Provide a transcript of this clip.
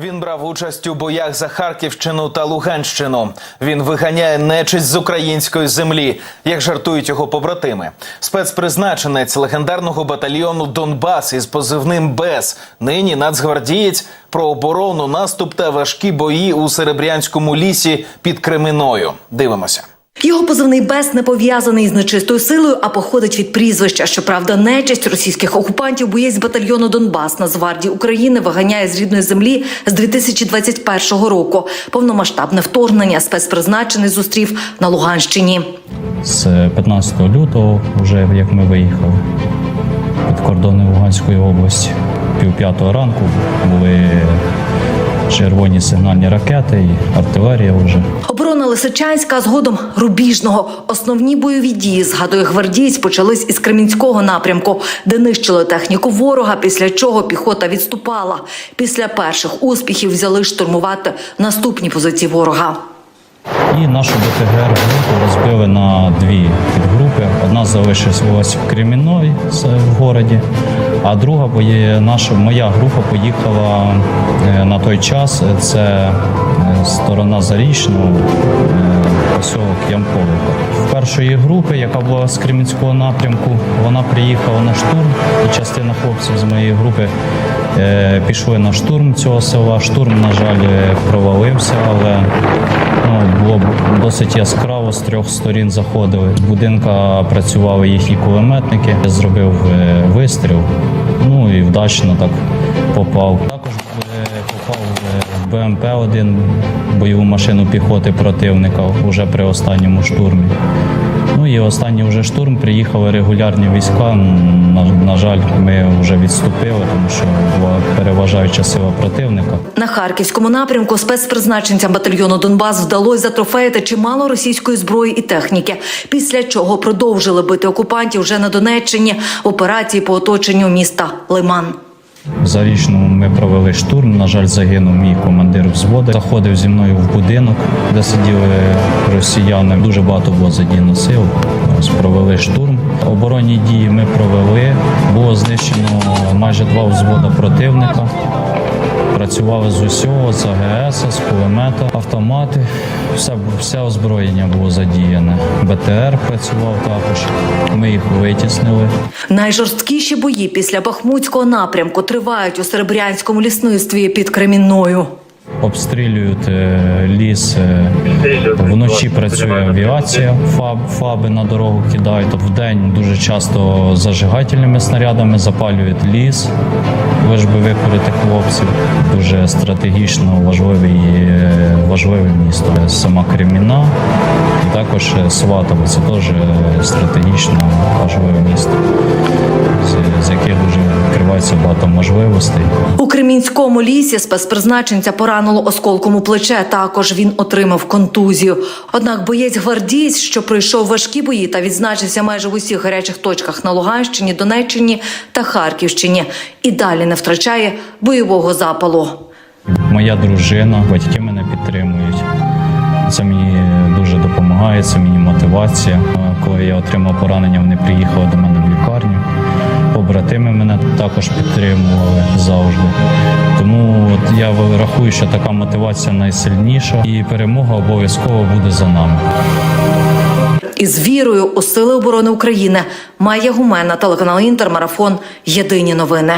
Він брав участь у боях за Харківщину та Луганщину. Він виганяє нечисть з української землі, як жартують його побратими. Спецпризначенець легендарного батальйону Донбас із позивним БЕС. Нині нацгвардієць про оборону, наступ та важкі бої у Серебрянському лісі під Кременою. Дивимося. Його позивний бес не пов'язаний з нечистою силою, а походить від прізвища. Щоправда, нечисть російських окупантів боєць батальйону Донбас Нацгвардії України виганяє з рідної землі з 2021 року. Повномасштабне вторгнення спецпризначений зустрів на Луганщині. З 15 лютого, вже як ми виїхали під кордони Луганської області, пів п'ятого ранку були червоні сигнальні ракети і артилерія вже. Оборона Лисичанська, згодом Рубіжного. Основні бойові дії, згадує гвардієць, почались із Кремінського напрямку, де нищили техніку ворога, після чого піхота відступала. Після перших успіхів взяли штурмувати наступні позиції ворога. І нашу групу розбили на дві залишилась в Кремінної в городі, а друга наша моя група поїхала е, на той час. Це е, сторона Зарічного, поселок посілок В першої групи, яка була з Кремінського напрямку, вона приїхала на штурм, і частина хлопців з моєї групи е, пішли на штурм цього села. Штурм, на жаль, е, провалився, але ну, було досить яскраво з трьох сторін заходили. З будинка працювали їхні кулеметники. Я зробив е, вистріл, ну і вдачно так попав. Також е, попав е, в БМП один бойову машину піхоти противника вже при останньому штурмі. І останній вже штурм приїхали регулярні війська. На, на жаль, ми вже відступили, тому що була переважаюча сила противника. На харківському напрямку спецпризначенцям батальйону Донбас вдалося затрофеїти чимало російської зброї і техніки. Після чого продовжили бити окупантів вже на Донеччині в операції по оточенню міста Лиман. В Зарічному ми провели штурм. На жаль, загинув мій командир взводу. Заходив зі мною в будинок, де сиділи росіяни. Дуже багато було задіяно сил. Ось провели штурм. Оборонні дії ми провели. Було знищено майже два взвода противника. Працювали з усього, з АГС, з кулемета, автомати. Все, все озброєння було задіяне. БТР працював також. Ми їх витіснили. Найжорсткіші бої після Бахмутського напрямку тривають у Серебрянському лісництві під Кремінною. Обстрілюють е, ліс. е, Вночі працює авіація, фаб, фаби на дорогу кидають. Вдень дуже часто зажигательними снарядами запалюють ліс, лиш би викорити хлопців. Дуже стратегічно важливе, е, важливе місто. Сама Креміна і також Сватово. Це теж стратегічно важливе місто, з, яких дуже відкривається багато можливостей. У Кремінському лісі спецпризначенця поранило осколком у плече. Також він отримав контузію. Однак боєць гвардієць, що пройшов важкі бої та відзначився майже в усіх гарячих точках на Луганщині, Донеччині та Харківщині, і далі не втрачає бойового запалу. Моя дружина, батьки мене підтримують. Це мені дуже допомагає, це мені мотивація. Коли я отримав поранення, вони приїхали до мене в лікарню. Побратими мене також підтримували завжди. Я рахую, що така мотивація найсильніша, і перемога обов'язково буде за нами. Із вірою у сили оборони України має гумена телеканал Інтермарафон. Єдині новини.